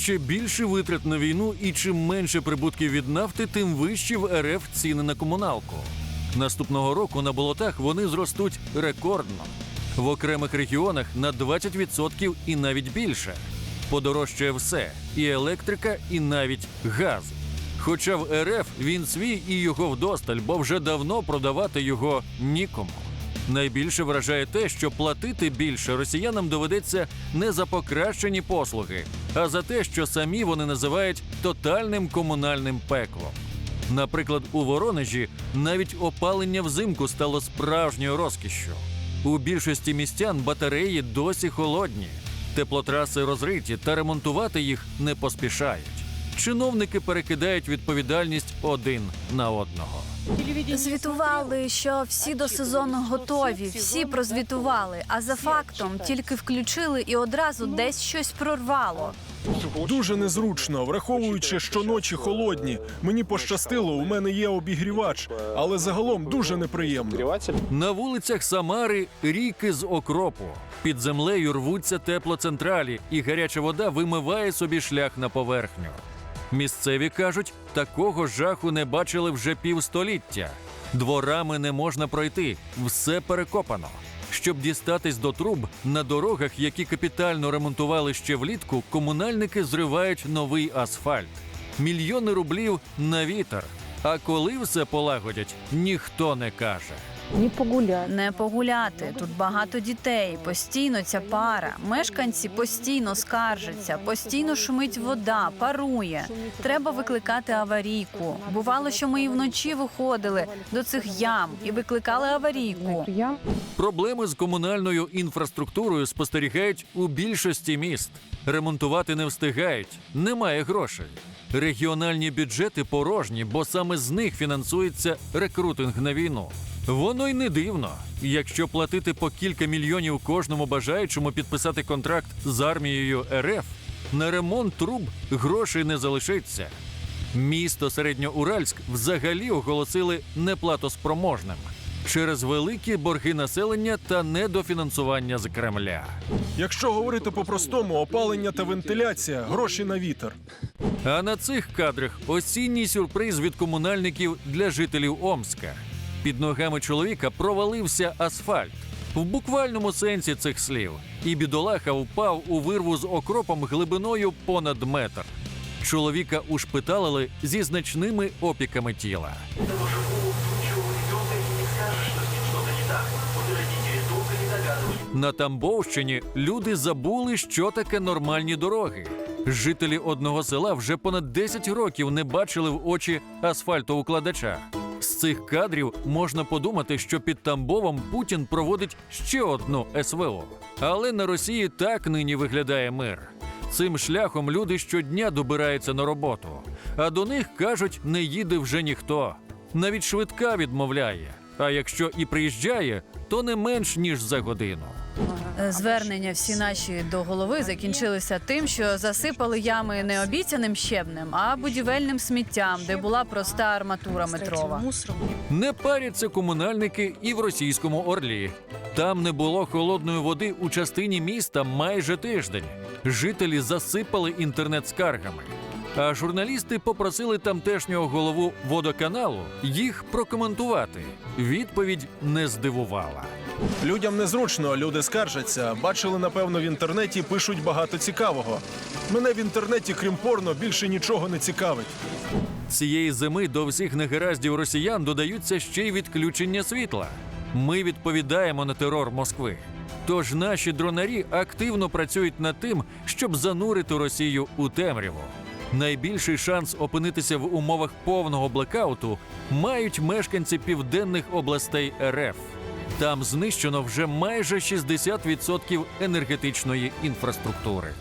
ще більше витрат на війну, і чим менше прибутків від нафти, тим вищі в РФ ціни на комуналку. Наступного року на болотах вони зростуть рекордно. В окремих регіонах на 20% і навіть більше. Подорожчає все і електрика, і навіть газ. Хоча в РФ він свій і його вдосталь, бо вже давно продавати його нікому. Найбільше вражає те, що платити більше росіянам доведеться не за покращені послуги, а за те, що самі вони називають тотальним комунальним пеклом. Наприклад, у Воронежі навіть опалення взимку стало справжньою розкішшю. У більшості містян батареї досі холодні, теплотраси розриті та ремонтувати їх не поспішають. Чиновники перекидають відповідальність один на одного. Звітували, що всі до сезону готові, всі прозвітували. А за фактом тільки включили і одразу десь щось прорвало. Дуже незручно, враховуючи, що ночі холодні. Мені пощастило, у мене є обігрівач, але загалом дуже неприємно. На вулицях Самари ріки з окропу. Під землею рвуться теплоцентралі, і гаряча вода вимиває собі шлях на поверхню. Місцеві кажуть, такого жаху не бачили вже півстоліття. Дворами не можна пройти, все перекопано. Щоб дістатись до труб, на дорогах, які капітально ремонтували ще влітку, комунальники зривають новий асфальт. Мільйони рублів на вітер. А коли все полагодять, ніхто не каже. Не погулять. Не погуляти. Тут багато дітей, постійно ця пара. Мешканці постійно скаржаться, постійно шумить вода, парує. Треба викликати аварійку. Бувало, що ми і вночі виходили до цих ям і викликали аварійку. Я Проблеми з комунальною інфраструктурою спостерігають у більшості міст. Ремонтувати не встигають, немає грошей. Регіональні бюджети порожні, бо саме з них фінансується рекрутинг на війну. Воно й не дивно. Якщо платити по кілька мільйонів кожному бажаючому підписати контракт з армією РФ, на ремонт труб грошей не залишиться. Місто Середньоуральськ взагалі оголосили неплатоспроможним через великі борги населення та недофінансування з Кремля. Якщо говорити по-простому, опалення та вентиляція гроші на вітер. А на цих кадрах осінній сюрприз від комунальників для жителів Омска. Під ногами чоловіка провалився асфальт в буквальному сенсі цих слів, і бідолаха впав у вирву з окропом глибиною понад метр. Чоловіка ушпиталили зі значними опіками тіла. На Тамбовщині люди забули, що таке нормальні дороги. Жителі одного села вже понад 10 років не бачили в очі асфальтоукладача. З цих кадрів можна подумати, що під Тамбовом Путін проводить ще одну СВО. Але на Росії так нині виглядає мир. Цим шляхом люди щодня добираються на роботу, а до них кажуть, не їде вже ніхто. Навіть швидка відмовляє. А якщо і приїжджає, то не менш ніж за годину. Е, Звернення всі наші до голови закінчилися тим, що засипали ями не обіцяним щебнем, а будівельним сміттям, де була проста арматура метрова. Не паряться комунальники і в російському Орлі. Там не було холодної води у частині міста майже тиждень. Жителі засипали інтернет скаргами. А журналісти попросили тамтешнього голову водоканалу їх прокоментувати. Відповідь не здивувала. Людям незручно, люди скаржаться. Бачили, напевно, в інтернеті пишуть багато цікавого. Мене в інтернеті, крім порно, більше нічого не цікавить. Цієї зими до всіх негараздів росіян додаються ще й відключення світла. Ми відповідаємо на терор Москви. Тож наші дронарі активно працюють над тим, щоб занурити Росію у темряву. Найбільший шанс опинитися в умовах повного блекауту мають мешканці південних областей РФ. Там знищено вже майже 60% енергетичної інфраструктури.